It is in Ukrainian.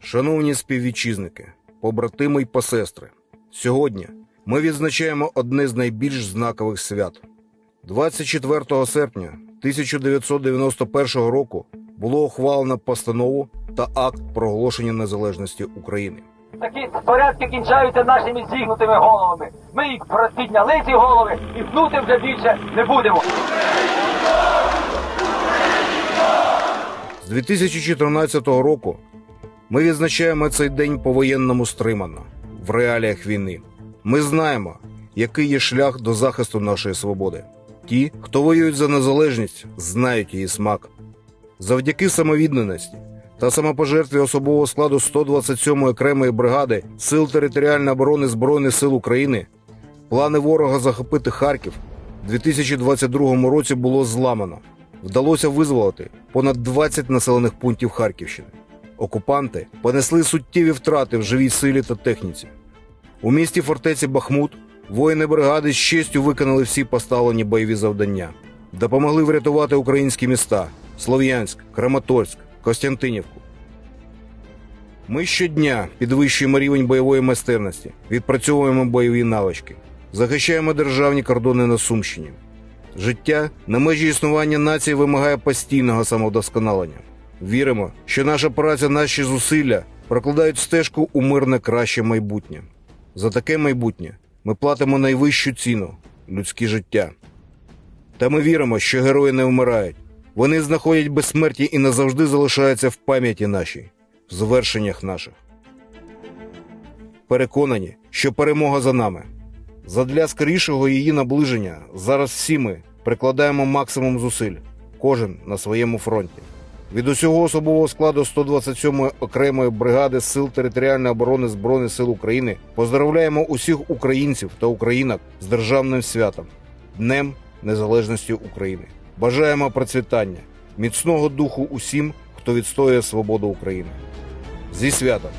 Шановні співвітчизники, побратими й посестри, сьогодні ми відзначаємо одне з найбільш знакових свят. 24 серпня 1991 року було ухвалено постанову та акт проголошення незалежності України. Такі порядки кінчаються нашими зігнутими головами. Ми їх підняли ці голови і гнути вже більше не будемо. З 2014 року ми відзначаємо цей день по-воєнному стримано в реаліях війни. Ми знаємо, який є шлях до захисту нашої свободи. Ті, хто воюють за незалежність, знають її смак. Завдяки самовідданості та самопожертві особового складу 127-ї окремої бригади Сил територіальної оборони Збройних сил України плани ворога захопити Харків у 2022 році було зламано. Вдалося визволити понад 20 населених пунктів Харківщини. Окупанти понесли суттєві втрати в живій силі та техніці. У місті фортеці Бахмут воїни бригади з честю виконали всі поставлені бойові завдання, допомогли врятувати українські міста Слов'янськ, Краматорськ, Костянтинівку. Ми щодня підвищуємо рівень бойової майстерності, відпрацьовуємо бойові навички, захищаємо державні кордони на Сумщині. Життя на межі існування нації вимагає постійного самовдосконалення. Віримо, що наша праця, наші зусилля прокладають стежку у мирне краще майбутнє. За таке майбутнє ми платимо найвищу ціну людське життя. Та ми віримо, що герої не вмирають. Вони знаходять безсмерті і назавжди залишаються в пам'яті нашій, в звершеннях наших. Переконані, що перемога за нами. Задля скорішого її наближення зараз всі ми прикладаємо максимум зусиль, кожен на своєму фронті. Від усього особового складу 127-ї окремої бригади Сил територіальної оборони Збройних сил України поздравляємо усіх українців та українок з державним святом Днем Незалежності України. Бажаємо процвітання, міцного духу усім, хто відстоює свободу України. Зі святом!